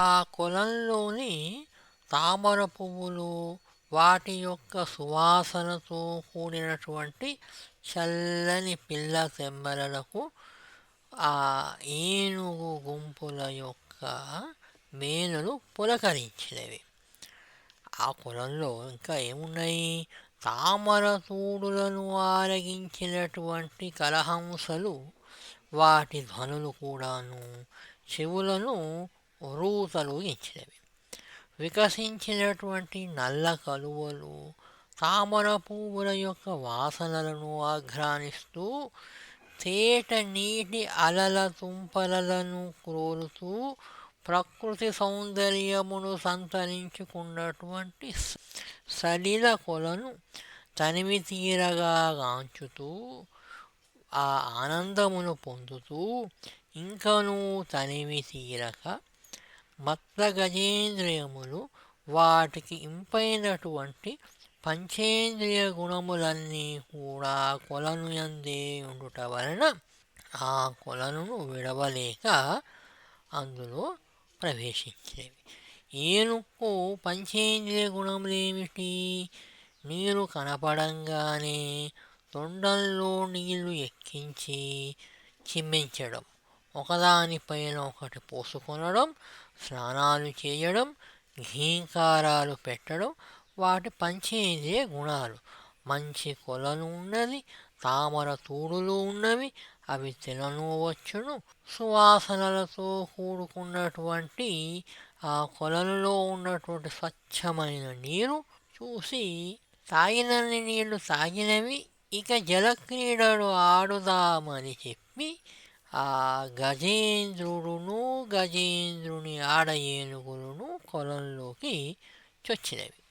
ఆ కొలంలోని తామర పువ్వులు వాటి యొక్క సువాసనతో కూడినటువంటి చల్లని పిల్ల తెంబరలకు ఆ ఏనుగు గుంపుల యొక్క మేనలు పులకరించినవి. ఆ కొలంలో ఇంకా ఏమున్నాయి? తామర తూడులను ఆరగించినటువంటి కలహంసలు వాటి ధ్వనులు కూడాను చెవులను రూతలుగించినవి వికసించినటువంటి నల్ల కలువలు తామర పువ్వుల యొక్క వాసనలను ఆఘ్రానిస్తూ తేట నీటి అలల తుంపరలను క్రోలుతూ ప్రకృతి సౌందర్యమును సంతరించుకున్నటువంటి సలిల కొలను తనివి తీరగా గాంచుతూ ఆ ఆనందమును పొందుతూ ఇంకనూ తనివి తీరక మత్త గజేంద్రియములు వాటికి ఇంపైనటువంటి పంచేంద్రియ గుణములన్నీ కూడా కొలను ఎందే ఉండుట వలన ఆ కొలను విడవలేక అందులో ప్రవేశించేవి. ఏనుక్కు పంచేంద్రియ గుణములేమిటి? నీరు కనపడంగానే తొండంలో నీళ్ళు ఎక్కించి చిమ్మించడం. ఒకదానిపైన ఒకటి పోసుకొనడం స్నానాలు చేయడం ఘీంకారాలు పెట్టడం వాటి పంచేంద్రియ గుణాలు. మంచి కొలను ఉన్నది తామర తూడులు ఉన్నవి అవి తినను వచ్చును. సువాసనలతో కూడుకున్నటువంటి ఆ కొలనులో ఉన్నటువంటి స్వచ్ఛమైన నీరు చూసి తాగినన్ని నీళ్ళు తాగినవి ఇక జలక్రీడలు ఆడుదామని చెప్పి ఆ గజేంద్రుడును గజేంద్రుని ఆడ ఏనుగులను కొలంలోకి చొచ్చినవి.